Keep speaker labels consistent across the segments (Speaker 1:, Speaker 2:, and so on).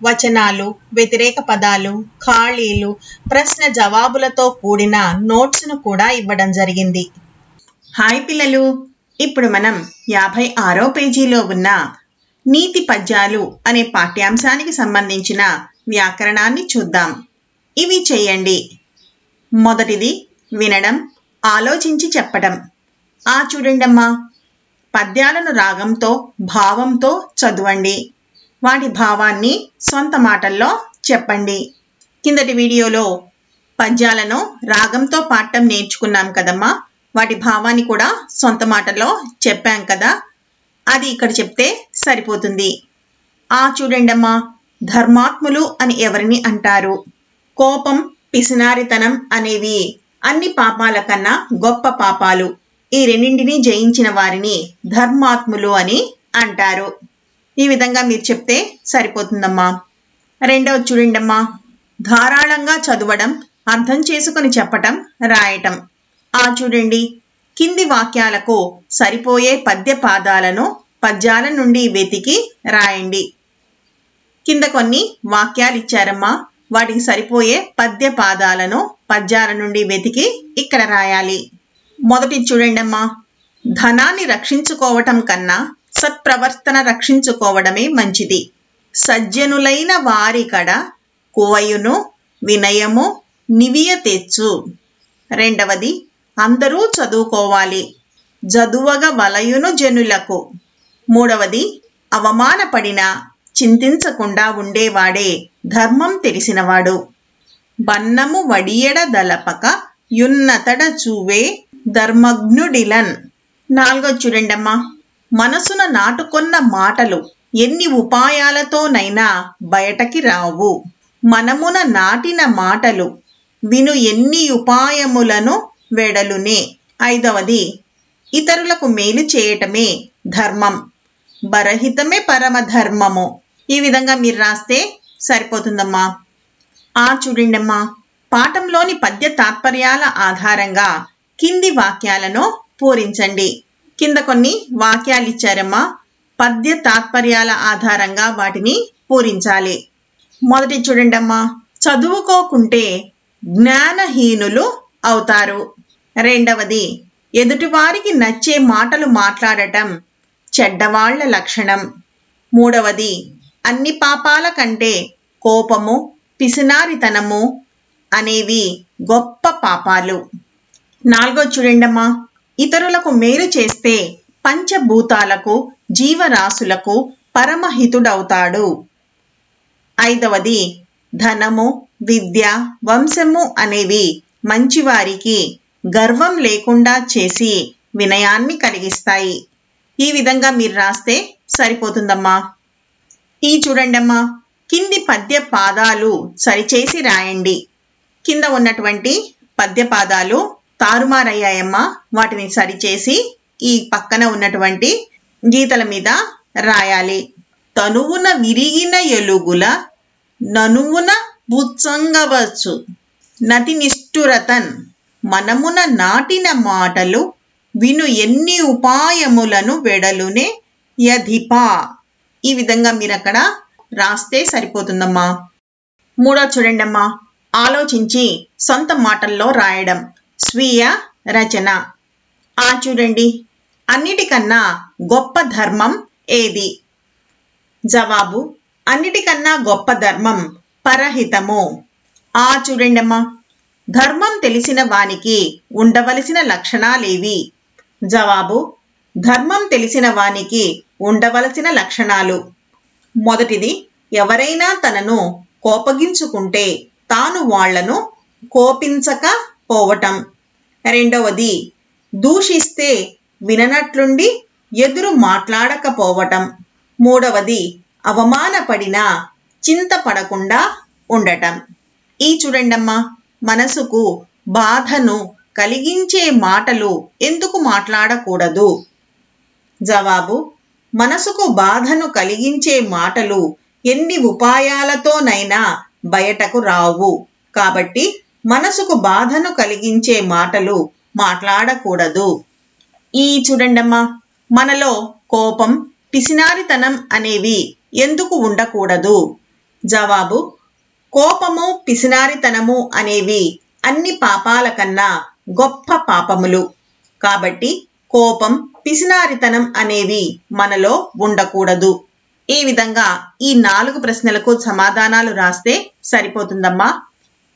Speaker 1: వచనాలు వ్యతిరేక పదాలు ఖాళీలు ప్రశ్న జవాబులతో కూడిన నోట్స్ను కూడా ఇవ్వడం జరిగింది. హాయ్ పిల్లలు! ఇప్పుడు మనం యాభై ఆరో పేజీలో ఉన్న నీతి పద్యాలు అనే పాఠ్యాంశానికి సంబంధించిన వ్యాకరణాన్ని చూద్దాం. ఇవి చేయండి. మొదటిది వినడం ఆలోచించి చెప్పడం. ఆ చూడండమ్మా! పద్యాలను రాగంతో భావంతో చదవండి. వాటి భావాన్ని సొంత మాటల్లో చెప్పండి. కిందటి వీడియోలో పద్యాలను రాగంతో పాడటం నేర్చుకున్నాం కదమ్మా. వాటి భావాన్ని కూడా సొంత మాటల్లో చెప్పాం కదా. అది ఇక్కడ చెప్తే సరిపోతుంది. ఆ చూడండమ్మా ధర్మాత్ములు అని ఎవరిని అంటారు? కోపం పిసినారితనం అనేవి అన్ని పాపాల కన్నా గొప్ప పాపాలు. ఈ రెండింటినీ జయించిన వారిని ధర్మాత్ములు అని అంటారు. ఈ విధంగా మీరు చెప్తే సరిపోతుందమ్మా. రెండవది చూడండమ్మా. ధారాళంగా చదవడం అర్థం చేసుకుని చెప్పటం రాయటం. ఆ చూడండి. కింది వాక్యాలకు సరిపోయే పద్య పాదాలను పద్యాల నుండి వెతికి రాయండి. కింద కొన్ని వాక్యాలు ఇచ్చారమ్మా. వాటికి సరిపోయే పద్య పాదాలను పద్యాల నుండి వెతికి ఇక్కడ రాయాలి. మొదటి చూడండమ్మా. ధనాన్ని రక్షించుకోవటం కన్నా సత్ప్రవర్తన రక్షించుకోవడమే మంచిది. సజ్జనులైన వారి కడ కువయును వినయము నివియ తెచ్చు. రెండవది అందరూ చదువుకోవాలి. జదువగ వలయును జనులకు. మూడవది అవమానపడిన చింతించకుండా ఉండేవాడే ధర్మం తెలిసినవాడు. బన్నము వడియడ దలపక యున్నతడ చూవే ధర్మజ్ఞుడిలన్. నాలుగో చూడండమ్మా. మనసున నాటుకొన్న మాటలు ఎన్ని ఉపాయాలతోనైనా బయటకి రావు. మనమున నాటిన మాటలు విను ఎన్ని ఉపాయములను వెడలునే. ఐదవది ఇతరులకు మేలు చేయటమే ధర్మం. బరహితమే పరమ ధర్మము ఈ విధంగా మీరు రాస్తే సరిపోతుందమ్మా. ఆ చూడండమ్మా పాఠంలోని పద్య తాత్పర్యాల ఆధారంగా కింది వాక్యాలను పూరించండి. కింద కొన్ని వాక్యాలు ఇచ్చారమ్మా పద్య తాత్పర్యాల ఆధారంగా వాటిని పూరించాలి. మొదటి చూడండమ్మా. చదువుకోకుంటే జ్ఞానహీనులు అవుతారు. రెండవది ఎదుటివారికి నచ్చే మాటలు మాట్లాడటం చెడ్డవాళ్ళ లక్షణం. మూడవది అన్ని పాపాల కంటే కోపము పిసినారితనము అనేవి గొప్ప పాపాలు. నాలుగో చూడండమ్మా. ఇతరులకు మేలు చేస్తే పంచభూతాలకు జీవరాశులకు పరమహితుడవుతాడు. ఐదవది ధనము విద్య వంశము అనేవి మంచివారికి గర్వం లేకుండా చేసి వినయాన్ని కలిగిస్తాయి. ఈ విధంగా మీరు రాస్తే సరిపోతుందమ్మా. ఈ చూడండమ్మా కింది పద్య పాదాలు సరిచేసి రాయండి. కింద ఉన్నటువంటి పద్య పాదాలు తారుమారయ్యాయమ్మా. వాటిని సరిచేసి ఈ పక్కన ఉన్నటువంటి గీతల మీద రాయాలి. తనువున విరిగిన ఎలుగుల ననువున బుత్సంగవచ్చు నతి నిష్ఠురతన్ మనమున నాటిన మాటలు విను ఎన్ని ఉపాయములను వెడలునే యధిపా. ఈ విధంగా మీరు అక్కడ రాస్తే సరిపోతుందమ్మా. మూడో చూడండమ్మా. ఆలోచించి సొంత మాటల్లో రాయడం. స్వీయ రచన. ఆ చూడండి. అన్నిటికన్నా గొప్ప ధర్మం ఏది? జవాబు అన్నిటికన్నా గొప్ప ధర్మం పరహితము. ఆ చూడండమ్మా. ధర్మం తెలిసిన వానికి ఉండవలసిన లక్షణాలేవి? జవాబు ధర్మం తెలిసిన వానికి ఉండవలసిన లక్షణాలు. మొదటిది ఎవరైనా తనను కోపగించుకుంటే తాను వాళ్ళను కోపించక పోవటం. రెండవది దూషిస్తే విననట్లుండి ఎదురు మాట్లాడకపోవటం. మూడవది అవమానపడిన చింతపడకుండా ఉండటం. ఈ చూడండమ్మా మనసుకు బాధను కలిగించే మాటలు ఎందుకు మాట్లాడకూడదు? జవాబు మనసుకు బాధను కలిగించే మాటలు ఎన్ని ఉపాయాలతోనైనా బయటకు రావు. కాబట్టి మనసుకు బాధను కలిగించే మాటలు మాట్లాడకూడదు. ఈ చూడండమ్మా మనలో కోపం పిసినారితనం అనేవి ఎందుకు ఉండకూడదు? జవాబు కోపము పిసినారితనము అనేవి అన్ని పాపాల కన్నా గొప్ప పాపములు. కాబట్టి కోపం పిసినారితనం అనేవి మనలో ఉండకూడదు. ఈ విధంగా ఈ నాలుగు ప్రశ్నలకు సమాధానాలు రాస్తే సరిపోతుందమ్మా.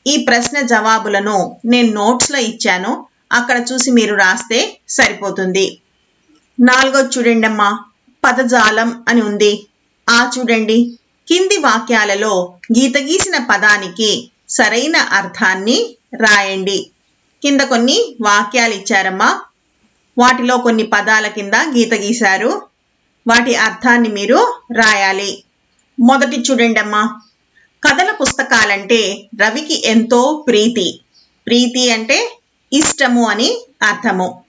Speaker 1: ఈ ప్రశ్న జవాబులను నేను నోట్స్లో ఇచ్చాను. అక్కడ చూసి మీరు రాస్తే సరిపోతుంది. నాలుగో చూడండి అమ్మా పదజాలం అని ఉంది. ఆ చూడండి. కింది వాక్యాలలో గీత గీసిన పదానికి సరైన అర్థాన్ని రాయండి. కింద కొన్ని వాక్యాలు ఇచ్చారమ్మా. వాటిలో కొన్ని పదాల కింద గీత గీశారు. వాటి అర్థాన్ని మీరు రాయాలి. మొదటి చూడండి అమ్మా కథల పుస్తకాలంటే రవికి ఎంతో ప్రీతి. ప్రీతి అంటే ఇష్టము అని అర్థము.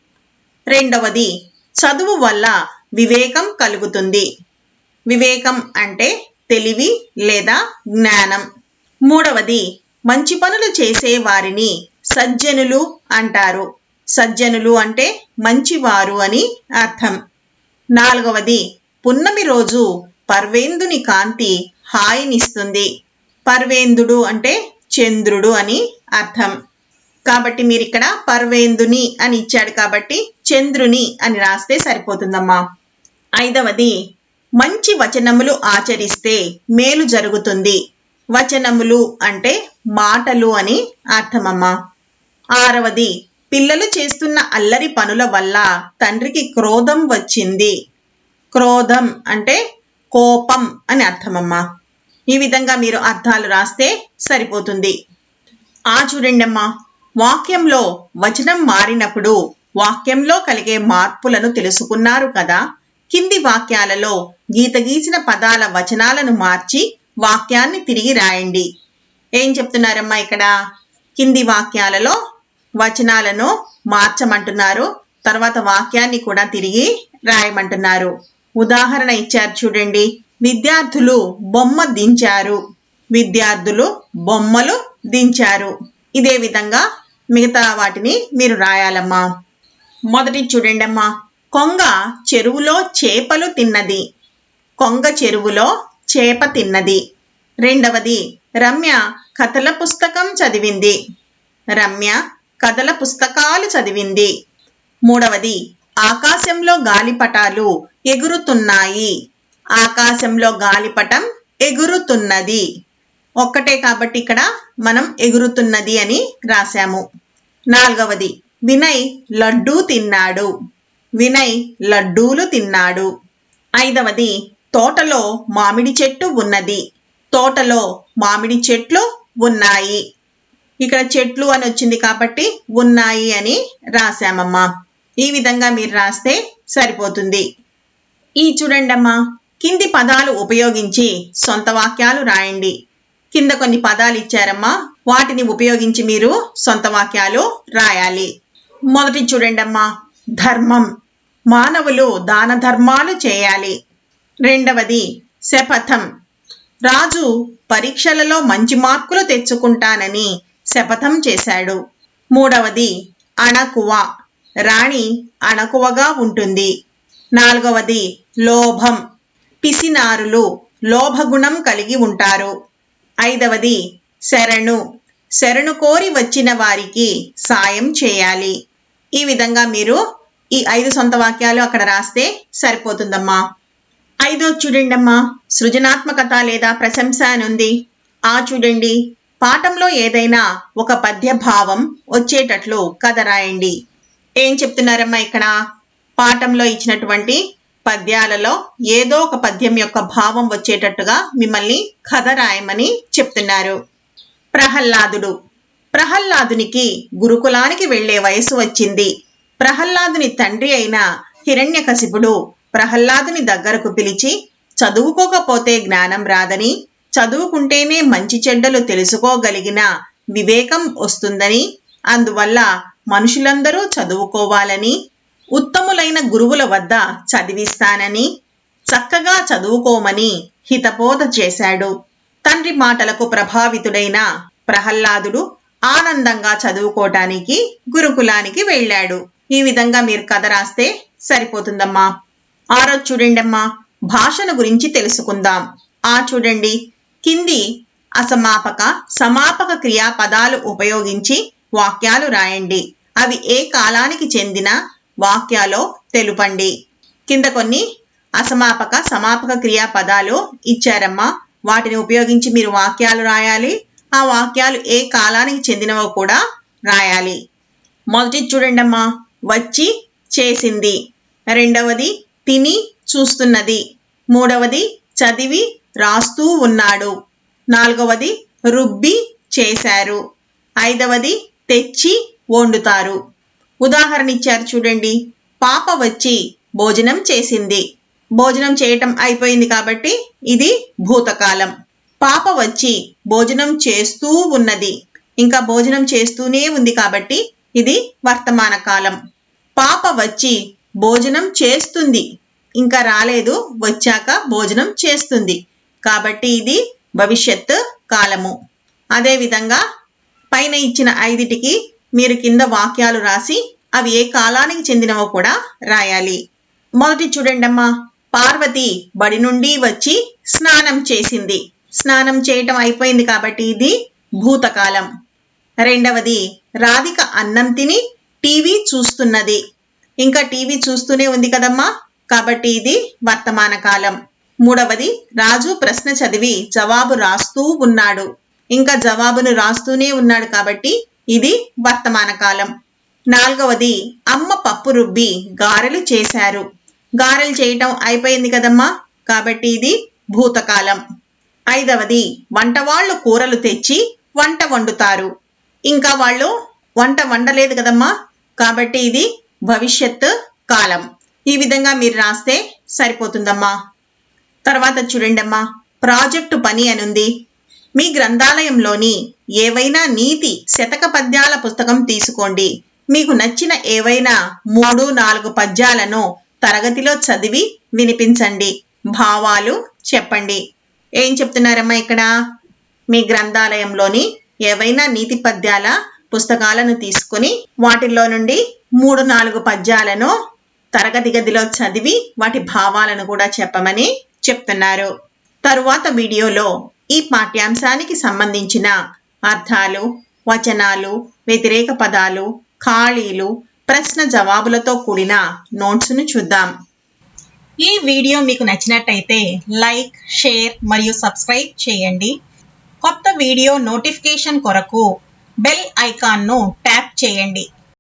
Speaker 1: రెండవది చదువు వల్ల వివేకం కలుగుతుంది. వివేకం అంటే తెలివి లేదా జ్ఞానం. మూడవది మంచి పనులు చేసే వారిని సజ్జనులు అంటారు. సజ్జనులు అంటే మంచివారు అని అర్థం. నాలుగవది పున్నమి రోజు పర్వేందుని కాంతి హాయినిస్తుంది. పర్వేందుడు అంటే చంద్రుడు అని అర్థం. కాబట్టి మీరు ఇక్కడ పర్వేందుని అని ఇచ్చాడు కాబట్టి చంద్రుని అని రాస్తే సరిపోతుందమ్మా. ఐదవది మంచి వచనములు ఆచరిస్తే మేలు జరుగుతుంది. వచనములు అంటే మాటలు అని అర్థమమ్మా. ఆరవది పిల్లలు చేస్తున్న అల్లరి పనుల వల్ల తండ్రికి క్రోధం వచ్చింది. క్రోధం అంటే కోపం అని అర్థమమ్మా. ఈ విధంగా మీరు అర్థాలు రాస్తే సరిపోతుంది. ఆ చూడండమ్మా వాక్యంలో వచనం మారినప్పుడు వాక్యంలో కలిగే మార్పులను తెలుసుకున్నారు కదా? కింది వాక్యాలలో గీత గీసిన పదాల వచనాలను మార్చి వాక్యాన్ని తిరిగి రాయండి. ఏం చెప్తున్నారమ్మా ఇక్కడ? కింది వాక్యాలలో వచనాలను మార్చమంటున్నారు తర్వాత వాక్యాన్ని కూడా తిరిగి రాయమంటున్నారు. ఉదాహరణ ఇచ్చారు చూడండి. విద్యార్థులు బొమ్మ దించారు. విద్యార్థులు బొమ్మలు దించారు. ఇదే విధంగా మిగతా వాటిని మీరు రాయాలమ్మా. మొదటి చూడండి అమ్మా కొంగ చెరువులో చేపలు తిన్నది. కొంగ చెరువులో చేప తిన్నది. రెండవది రమ్య కథల పుస్తకం చదివింది. రమ్య కథల పుస్తకాలు చదివింది. మూడవది ఆకాశంలో గాలిపటాలు ఎగురుతున్నాయి. ఆకాశంలో గాలిపటం ఎగురుతున్నది. ఒక్కటే కాబట్టి ఇక్కడ మనం ఎగురుతున్నది అని రాశాము. నాలుగవది వినయ్ లడ్డూ తిన్నాడు. వినయ్ లడ్డూలు తిన్నాడు. ఐదవది తోటలో మామిడి చెట్టు ఉన్నది. తోటలో మామిడి చెట్లు ఉన్నాయి. ఇక్కడ చెట్లు అని వచ్చింది కాబట్టి ఉన్నాయి అని రాశామమ్మా. ఈ విధంగా మీరు రాస్తే సరిపోతుంది. ఈ చూడండమ్మా కింది పదాలు ఉపయోగించి సొంత వాక్యాలు రాయండి. కింద కొన్ని పదాలు ఇచ్చారమ్మా. వాటిని ఉపయోగించి మీరు సొంత వాక్యాలు రాయాలి. మొదటి చూడండమ్మా. ధర్మం. మానవులు దాన ధర్మాలు చేయాలి. రెండవది శపథం. రాజు పరీక్షలలో మంచి మార్కులు తెచ్చుకుంటానని శపథం చేశాడు. మూడవది అణకువ. రాణి అణకువగా ఉంటుంది. నాలుగవది లోభం. పిసినారులు లోభగుణం కలిగి ఉంటారు. ఐదవది శరణు. శరణు కోరి వచ్చిన వారికి సాయం చేయాలి. ఈ విధంగా మీరు ఈ ఐదు సొంత వాక్యాలు అక్కడ రాస్తే సరిపోతుందమ్మా. ఐదో చూడండమ్మా సృజనాత్మకత లేదా ప్రశంస అని ఉంది ఆ చూడండి పాఠంలో ఏదైనా ఒక పద్య భావం వచ్చేటట్లు కథ రాయండి. ఏం చెప్తున్నారమ్మా ఇక్కడ? పాఠంలో ఇచ్చినటువంటి పద్యాలలో ఏదో ఒక పద్యం యొక్క భావం వచ్చేటట్టుగా మిమ్మల్ని కథ రాయమని చెప్తున్నారు. ప్రహ్లాదుడు. ప్రహ్లాదునికి గురుకులానికి వెళ్ళే వయసు వచ్చింది. ప్రహ్లాదుని తండ్రి అయిన హిరణ్యకశిపుడు ప్రహ్లాదుని దగ్గరకు పిలిచి చదువుకోకపోతే జ్ఞానం రాదని చదువుకుంటేనే మంచి చెడ్డలు తెలుసుకోగలిగిన వివేకం వస్తుందని అందువల్ల మనుషులందరూ చదువుకోవాలని ఉత్తములైన గురువుల వద్ద చదివిస్తానని చక్కగా చదువుకోమని హితబోధ చేశాడు. తండ్రి మాటలకు ప్రభావితుడైన ప్రహ్లాదుడు ఆనందంగా చదువుకోటానికి గురుకులానికి వెళ్ళాడు. ఈ విధంగా మీరు కథ రాస్తే సరిపోతుందమ్మా. ఆరో చూడండమ్మా భాషను గురించి తెలుసుకుందాం. ఆ చూడండి కింది అసమాపక సమాపక క్రియాపదాలు ఉపయోగించి వాక్యాలు రాయండి. అవి ఏ కాలానికి చెందిన వాక్యాలో తెలుపండి. కింద కొన్ని అసమాపక సమాపక క్రియా పదాలు ఇచ్చారమ్మా. వాటిని ఉపయోగించి మీరు వాక్యాలు రాయాలి. ఆ వాక్యాలు ఏ కాలానికి చెందినవో కూడా రాయాలి. మొదటి చూడండమ్మా. వచ్చి చేసింది. రెండవది తిని చూస్తున్నది. మూడవది చదివి రాస్తూ ఉన్నాడు. నాలుగవది రుబ్బి చేశారు. ఐదవది తెచ్చి వండుతారు. ఉదాహరణ ఇచ్చారు చూడండి. పాప వచ్చి భోజనం చేసింది. భోజనం చేయటం అయిపోయింది కాబట్టి ఇది భూతకాలం. పాప వచ్చి భోజనం చేస్తూ ఉన్నది. ఇంకా భోజనం చేస్తూనే ఉంది కాబట్టి ఇది వర్తమాన కాలం. పాప వచ్చి భోజనం చేస్తుంది. ఇంకా రాలేదు వచ్చాక భోజనం చేస్తుంది. కాబట్టి ఇది భవిష్యత్ కాలము. అదేవిధంగా పైన ఇచ్చిన ఐదిటికి మీరు కింద వాక్యాలు రాసి అవి ఏ కాలానికి చెందినవో కూడా రాయాలి. మొదటి చూడండమ్మా. పార్వతి బడి నుండి వచ్చి స్నానం చేసింది. స్నానం చేయటం అయిపోయింది కాబట్టి ఇది భూతకాలం. రెండవది రాధిక అన్నం తిని టీవీ చూస్తున్నది. ఇంకా టీవీ చూస్తూనే ఉంది కదమ్మా. కాబట్టి ఇది వర్తమాన కాలం. మూడవది రాజు ప్రశ్న చదివి జవాబు రాస్తూ ఉన్నాడు. ఇంకా జవాబును రాస్తూనే ఉన్నాడు కాబట్టి ఇది వర్తమాన కాలం. నాలుగవది అమ్మ పప్పు రుబ్బి గారెలు చేశారు. గారెలు చేయటం అయిపోయింది కదమ్మా. కాబట్టి ఇది భూతకాలం. ఐదవది వంట వాళ్ళు కూరలు తెచ్చి వంట వండుతారు. ఇంకా వాళ్ళు వంట వండలేదు కదమ్మా. కాబట్టి ఇది భవిష్యత్ కాలం. ఈ విధంగా మీరు రాస్తే సరిపోతుందమ్మా. తర్వాత చూడండమ్మా. ప్రాజెక్టు పని అనుంది. మీ గ్రంథాలయంలోని ఏవైనా నీతి శతక పద్యాల పుస్తకం తీసుకోండి. మీకు నచ్చిన ఏవైనా మూడు నాలుగు పద్యాలను తరగతిలో చదివి వినిపించండి. భావాలు చెప్పండి. ఏం చెప్తున్నారమ్మా ఇక్కడ? మీ గ్రంథాలయంలోని ఏవైనా నీతి పద్యాల పుస్తకాలను తీసుకుని వాటిల్లో నుండి మూడు నాలుగు పద్యాలను తరగతి గదిలో చదివి వాటి భావాలను కూడా చెప్పమని చెప్తున్నారు. తరువాత వీడియోలో ఈ పాఠ్యాంశానికి సంబంధించిన అర్థాలు వచనాలు వ్యతిరేక పదాలు ఖాళీలు ప్రశ్న జవాబులతో కూడిన నోట్స్ను చూద్దాం. ఈ వీడియో మీకు నచ్చినట్టయితే లైక్ షేర్ మరియు సబ్స్క్రైబ్ చేయండి. కొత్త వీడియో నోటిఫికేషన్ కొరకు బెల్ ఐకాన్ను ట్యాప్ చేయండి.